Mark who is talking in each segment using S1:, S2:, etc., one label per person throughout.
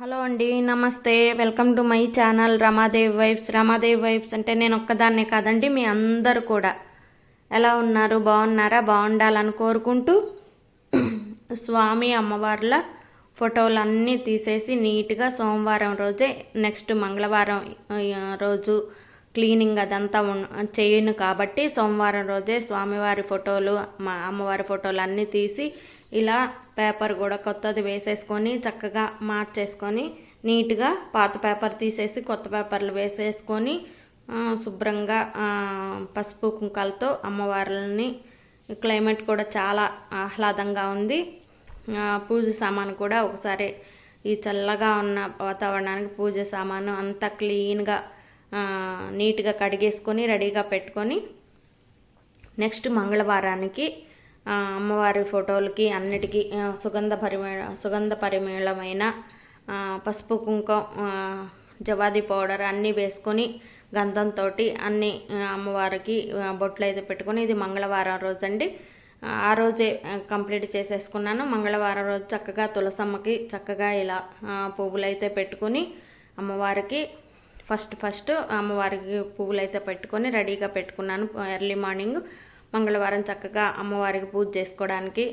S1: Hello అండి నమస్తే. Welcome to my channel Ramadevi vibes. Ramadevi vibes అంటే నేను ఒక్కదాన్నే కాదండి మీ అందరూ కూడా. ఎలా ఉన్నారు? బాగున్నారా? బాగుండాలని కోరుకుంటూ స్వామి అమ్మవార్ల ఫోటోలు అన్నీ తీసేసి నీట్గా సోమవారం రోజే నెక్స్ట్ మంగళవారం రోజు క్లీనింగ్ అదంతా ఉన్ చేయను కాబట్టి సోమవారం రోజే స్వామివారి ఫోటోలు మా అమ్మవారి ఫోటోలు అన్నీ తీసి ఇలా పేపర్ కూడా కొత్తది వేసేసుకొని చక్కగా మార్చేసుకొని నీట్గా పాత పేపర్ తీసేసి కొత్త పేపర్లు వేసేసుకొని శుభ్రంగా పసుపు కుంకాలతో అమ్మవార్లని క్లైమేట్ కూడా చాలా ఆహ్లాదంగా ఉంది. పూజ సామాను కూడా ఒకసారి ఈ చల్లగా ఉన్న వాతావరణానికి పూజ సామాను అంతా క్లీన్గా నీట్గా కడిగేసుకొని రెడీగా పెట్టుకొని నెక్స్ట్ మంగళవారానికి అమ్మవారి ఫోటోలకి అన్నిటికీ సుగంధ పరిమే సుగంధ పరిమళమైన పసుపు కుంకుమ జవాది పౌడర్ అన్నీ వేసుకొని గంధంతో అన్ని అమ్మవారికి బొట్లు అయితే పెట్టుకొని ఇది మంగళవారం రోజు అండి ఆ, రోజే కంప్లీట్ చేసేసుకున్నాను. మంగళవారం రోజు చక్కగా తులసమ్మకి చక్కగా ఇలా పువ్వులైతే పువ్వులు అయితే పెట్టుకొని అమ్మవారికి ఫస్ట్ ఫస్ట్ అమ్మవారికి పువ్వులు అయితే పెట్టుకొని రెడీగా పెట్టుకున్నాను. ఎర్లీ మార్నింగ్ మంగళవారం చక్కగా అమ్మవారికి పూజ చేసుకోవడానికి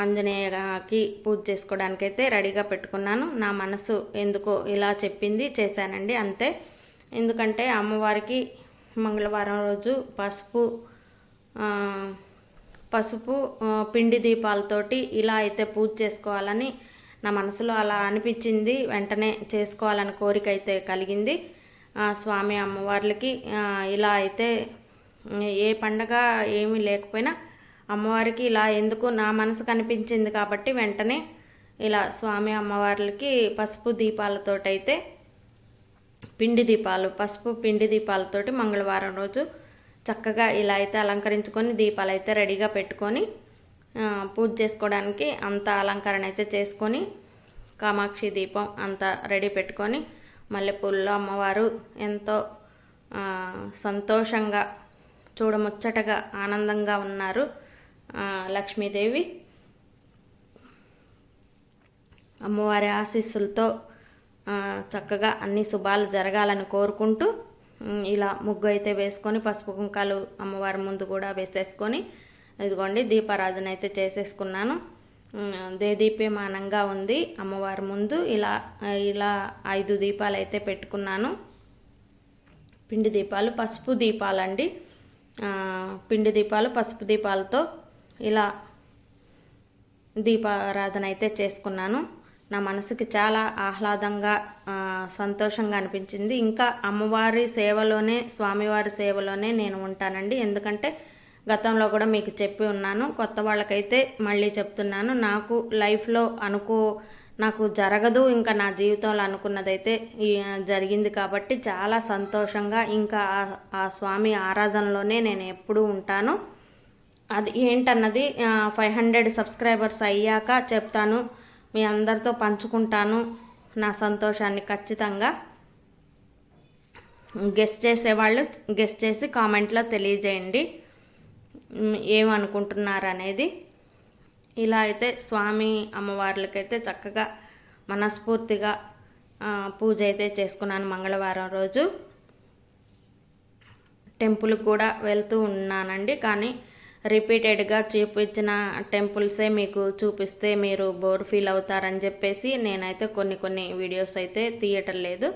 S1: ఆంజనేయకి పూజ చేసుకోవడానికి అయితే రెడీగా పెట్టుకున్నాను. నా మనసు ఎందుకో ఇలా చెప్పింది చేశానండి అంతే. ఎందుకంటే అమ్మవారికి మంగళవారం రోజు పసుపు పసుపు పిండి దీపాలతోటి ఇలా అయితే పూజ చేసుకోవాలని నా మనసులో అలా అనిపించింది. వెంటనే చేసుకోవాలని కోరిక అయితే కలిగింది. స్వామి అమ్మవార్లకి ఇలా అయితే ఏ పండగ ఏమీ లేకపోయినా అమ్మవారికి ఇలా ఎందుకు నా మనసు కనిపించింది కాబట్టి వెంటనే ఇలా స్వామి అమ్మవార్లకి పసుపు దీపాలతోటైతే పిండి దీపాలు పసుపు పిండి దీపాలతోటి మంగళవారం రోజు చక్కగా ఇలా అయితే అలంకరించుకొని దీపాలు అయితే రెడీగా పెట్టుకొని పూజ చేసుకోవడానికి అంత అలంకరణ అయితే చేసుకొని కామాక్షి దీపం అంతా రెడీ పెట్టుకొని మల్లెపూల్లో అమ్మవారు ఎంతో సంతోషంగా చూడముచ్చటగా ఆనందంగా ఉన్నారు లక్ష్మీదేవి. అమ్మవారి ఆశీస్సులతో చక్కగా అన్ని శుభాలు జరగాలని కోరుకుంటూ ఇలా ముగ్గు అయితే వేసుకొని పసుపు కుంకాలు అమ్మవారి ముందు కూడా వేసేసుకొని ఇదిగోండి దీపారాజన అయితే చేసేసుకున్నాను. దేదీప్యమానంగా ఉంది అమ్మవారి ముందు. ఇలా ఇలా ఐదు దీపాలు అయితే పెట్టుకున్నాను. పిండి దీపాలు పసుపు దీపాలండి. అండి పిండి దీపాలు పసుపు దీపాలతో ఇలా దీపారాధన అయితే చేసుకున్నాను. నా మనసుకి చాలా ఆహ్లాదంగా సంతోషంగా అనిపించింది. ఇంకా అమ్మవారి సేవలోనే స్వామివారి సేవలోనే నేను ఉంటానండి. ఎందుకంటే గతంలో కూడా మీకు చెప్పి ఉన్నాను. కొత్త వాళ్ళకైతే మళ్ళీ చెప్తున్నాను. నాకు లైఫ్లో అనుకో నాకు జరగదు ఇంకా నా జీవితంలో అనుకున్నదైతే జరిగింది కాబట్టి చాలా సంతోషంగా ఇంకా ఆ- స్వామి ఆరాధనలోనే నేను ఎప్పుడూ ఉంటాను. అది ఏంటన్నది ఫైవ్ హండ్రెడ్ సబ్స్క్రైబర్స్ అయ్యాక చెప్తాను. మీ అందరితో పంచుకుంటాను నా సంతోషాన్ని ఖచ్చితంగా. గెస్ట్ చేసేవాళ్ళు గెస్ట్ చేసి కామెంట్లో తెలియజేయండి. ఏమనుకుంటున్నారు అనేది ఇలా అయితే స్వామి అమ్మవార్లకైతే చక్కగా మనస్ఫూర్తిగా పూజ అయితే చేసుకున్నాను మంగళవారం రోజు. టెంపుల్కి కూడా వెళ్తూ ఉన్నానండి. కానీ రిపీటెడ్గా చూపించిన టెంపుల్సే మీకు చూపిస్తే మీరు బోర్ ఫీల్ అవుతారని చెప్పేసి నేనైతే కొన్ని కొన్ని వీడియోస్ అయితే తీయటం లేదు.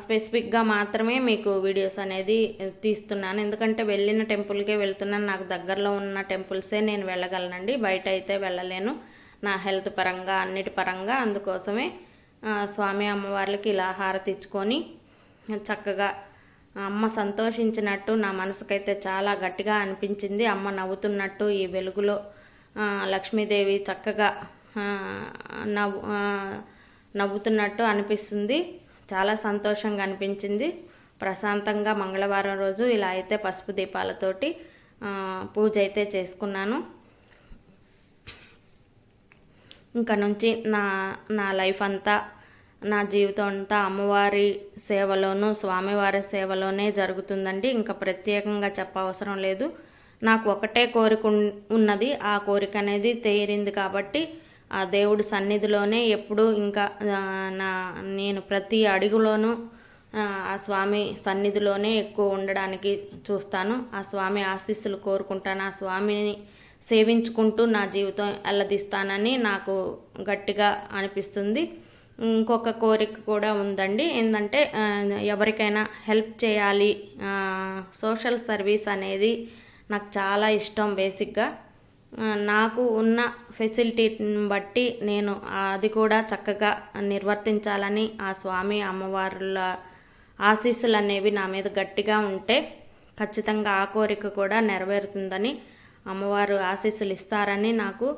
S1: స్పెసిఫిక్గా మాత్రమే మీకు వీడియోస్ అనేది తీస్తున్నాను. ఎందుకంటే వెళ్ళిన టెంపుల్కే వెళ్తున్నాను. నాకు దగ్గరలో ఉన్న టెంపుల్సే నేను వెళ్ళగలనండి. బయట అయితే వెళ్ళలేను. నా హెల్త్ పరంగా అన్నిటి పరంగా అందుకోసమే స్వామి అమ్మవార్లకి ఇలా హారతి ఇచ్చుకొని చక్కగా అమ్మ సంతోషించినట్టు నా మనసుకైతే చాలా గట్టిగా అనిపించింది. అమ్మ నవ్వుతున్నట్టు ఈ వెలుగులో లక్ష్మీదేవి చక్కగా నవ్వు నవ్వుతున్నట్టు అనిపిస్తుంది. చాలా సంతోషంగా అనిపించింది. ప్రశాంతంగా మంగళవారం రోజు ఇలా అయితే పసుపు దీపాలతోటి పూజ అయితే చేసుకున్నాను. ఇంకా నుంచి నా నా లైఫ్ అంతా నా జీవితం అంతా అమ్మవారి సేవలోనూ స్వామివారి సేవలోనే జరుగుతుందండి. ఇంకా ప్రత్యేకంగా చెప్పవసరం లేదు. నాకు ఒకటే కోరిక ఉన్- ఉన్నది. ఆ కోరిక అనేది తీరింది కాబట్టి ఆ దేవుడి సన్నిధిలోనే ఎప్పుడు ఇంకా నా నేను ప్రతి అడుగులోనూ ఆ, స్వామి సన్నిధిలోనే ఎక్కువ ఉండడానికి చూస్తాను. ఆ స్వామి ఆశీస్సులు కోరుకుంటాను. ఆ స్వామిని సేవించుకుంటూ నా జీవితం అల్లదిస్తానని నాకు గట్టిగా అనిపిస్తుంది. ఇంకొక కోరిక కూడా ఉందండి. ఏంటంటే ఎవరికైనా హెల్ప్ చేయాలి. సోషల్ సర్వీస్ అనేది నాకు చాలా ఇష్టం బేసిక్గా. నాకు ఉన్న ఫెసిలిటీని బట్టి నేను అది కూడా చక్కగా నిర్వర్తించాలని ఆ స్వామి అమ్మవారుల ఆశీస్సులు అనేవి నా మీద గట్టిగా ఉంటే ఖచ్చితంగా ఆ కోరిక కూడా నెరవేరుతుందని అమ్మవారు ఆశీస్సులు ఇస్తారని నాకు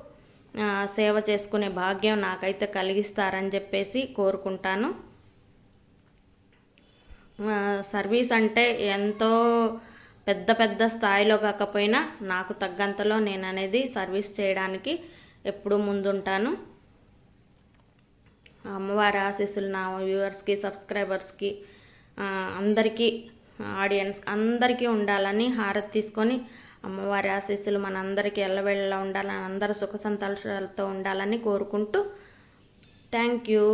S1: సేవ చేసుకునే భాగ్యం నాకైతే కలిగిస్తారని చెప్పేసి కోరుకుంటాను. సర్వీస్ అంటే ఎంతో పెద్ద పెద్ద స్థాయిలో కాకపోయినా నాకు తగ్గంతలో నేను అనేది సర్వీస్ చేయడానికి ఎప్పుడూ ముందుంటాను. అమ్మవారి ఆశీస్సులు నా వ్యూవర్స్కి సబ్స్క్రైబర్స్కి అందరికీ ఆడియన్స్ అందరికీ ఉండాలని హారతి తీసుకొని అమ్మవారి ఆశీస్సులు మనందరికీ ఎల్లవెళ్ళలా ఉండాలని అందరూ సుఖ సంతోషాలతో ఉండాలని కోరుకుంటూ థ్యాంక్ యూ.